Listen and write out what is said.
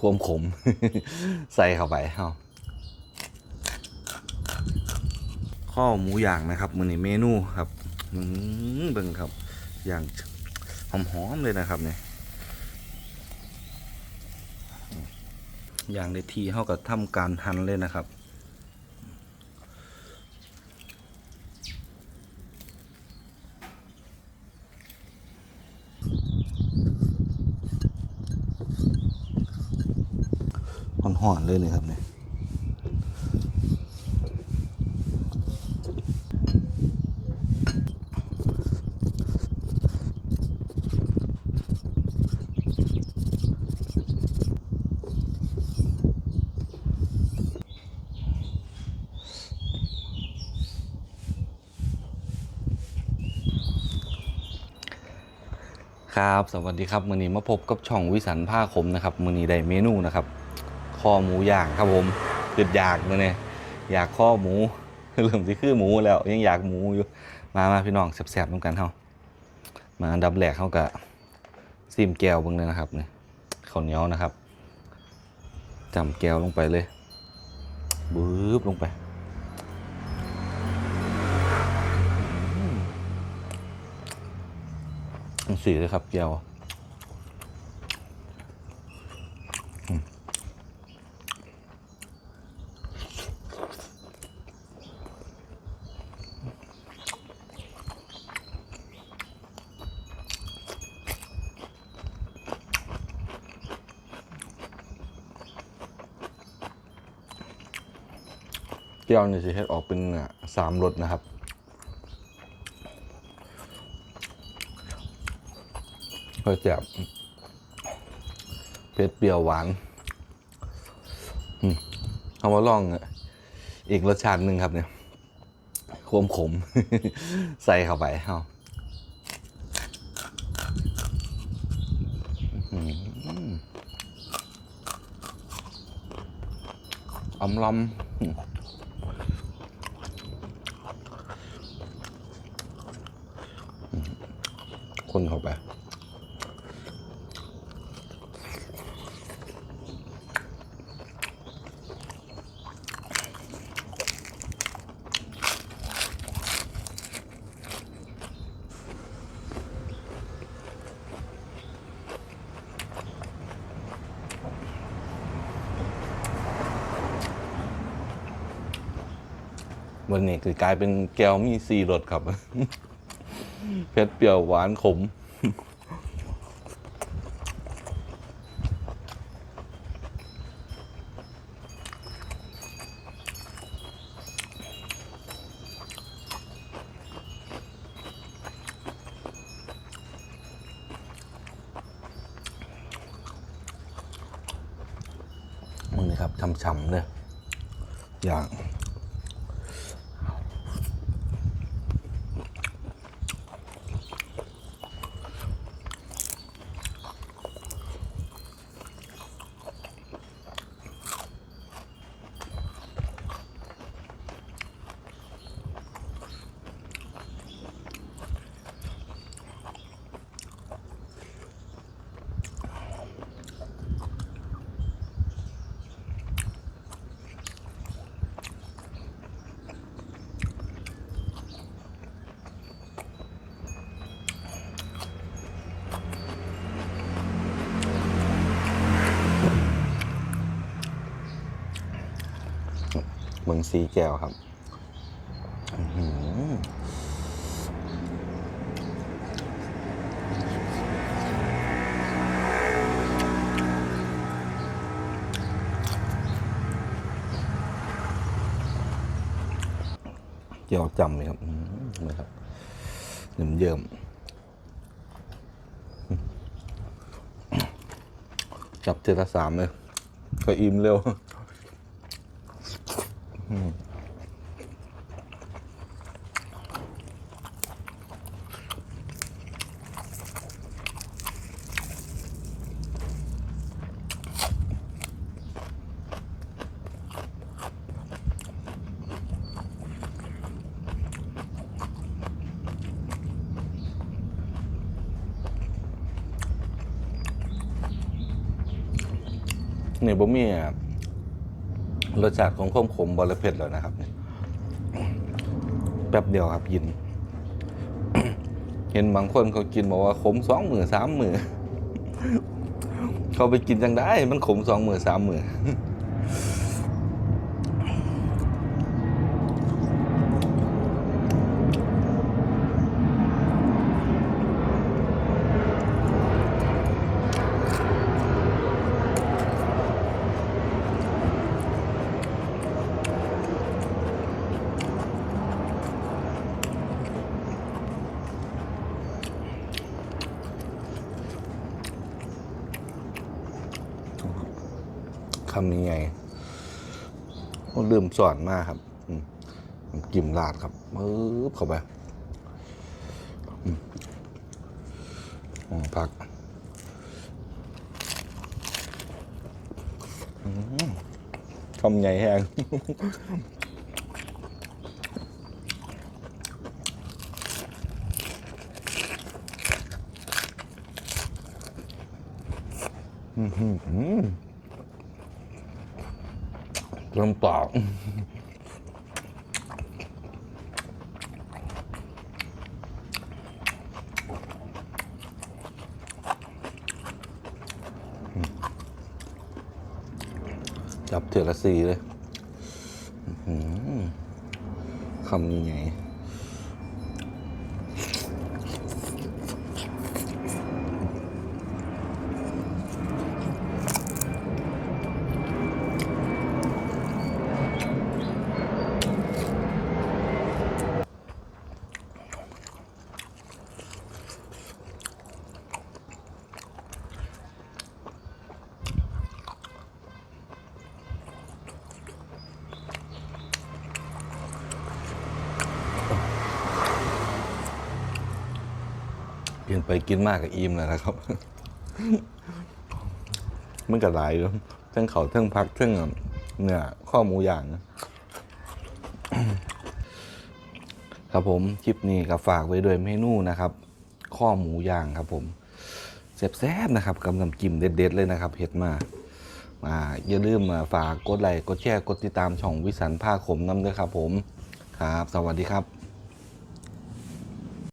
ความขม ใส่เข้าไปเอาข้อหมูย่างนะครับมือนี้เมนูครับอืมเบิ่งครับย่างหอมๆเลยนะครับเนี่ยย่างได้ทีเท่ากับทำการหั่นเลยนะครับ หอนเลยนี่ครับเนี่ยครับสวัสดีครับมือนี้มาพบกับช่องวิสันผ้าคมนะครับมือนี้ได้เมนูนะครับ คอหมูย่างครับผมคืออยากเลยเนี่ยอยากข้อหมูเริ่มที่คือหมูแล้วยังอยากหมูอยู่มามาพี่น้องแซ่บๆน้ำกันเฮามาอันดับแรกเขากะซิมแก้วเบิ่งเลยนะครับเนี่ยข้าวเหนียวนะครับจำแก้วลงไปเลยบึ๊บลงไปสีเลยครับแก้ว แก้วนี่สิเฮ็ดออกเป็นอะสามรสนะครับก็จะเผ็ดเปรี้ยวหวานเอามาลองอีกรสชาติหนึ่งครับเนี่ยความขม ใส่เข้าไปเอาอื้อหืออำลำ คนเข้าไปวันนี้คือกลายเป็นแก้วมีซีรสครับ เผ็ดเปรี้ยวหวานขมมันนี่ครับช่ำๆเลยอย่าง ซีแก้วครับเจียวจำเลยครับอื้อหือนะครับเยิ้มเยิ้มจับเจละสามเลย ก็อิ่มเร็ว นี่บ่มีอะ รสชาติของข้มขมบรเพ็ดแล้วนะครับเนี่ยแป๊บเดียวครับยิน เห็นบางคนเขากินบอกว่าขมสองมือสามมือเขาไปกินจังได้ มันขมสองมือสามมือ คำนี้ไงโอ้ลืมสอนมากครับอืมกิมลาดครับปึ๊บเข้าไปอืมผักอืมคำใหญ่แห้งอื้อ เริ่มปากจับเถื่อละสีเลยคำยังไง กินไปกินมากกับอิ่มแล้วนะครับ มันก็หลายอยู่เทั้งเขาทั้งพักทั้งเนื้อข้อหมูย่างนะครับผมคลิปนี้ก็ฝากไว้ด้วยเมนูนะครับ ข้อหมูย่างครับผมแซ่บๆนะครับกับน้ำจิ้มเด็ด ๆ เลยนะครับเห็ดมาอ่าอย่าลืมมาฝากกดไลค์กดแชร์กดติดตามช่องวิสันผ้าขมน้ำด้วยครับผมครับ สวัสดีครับ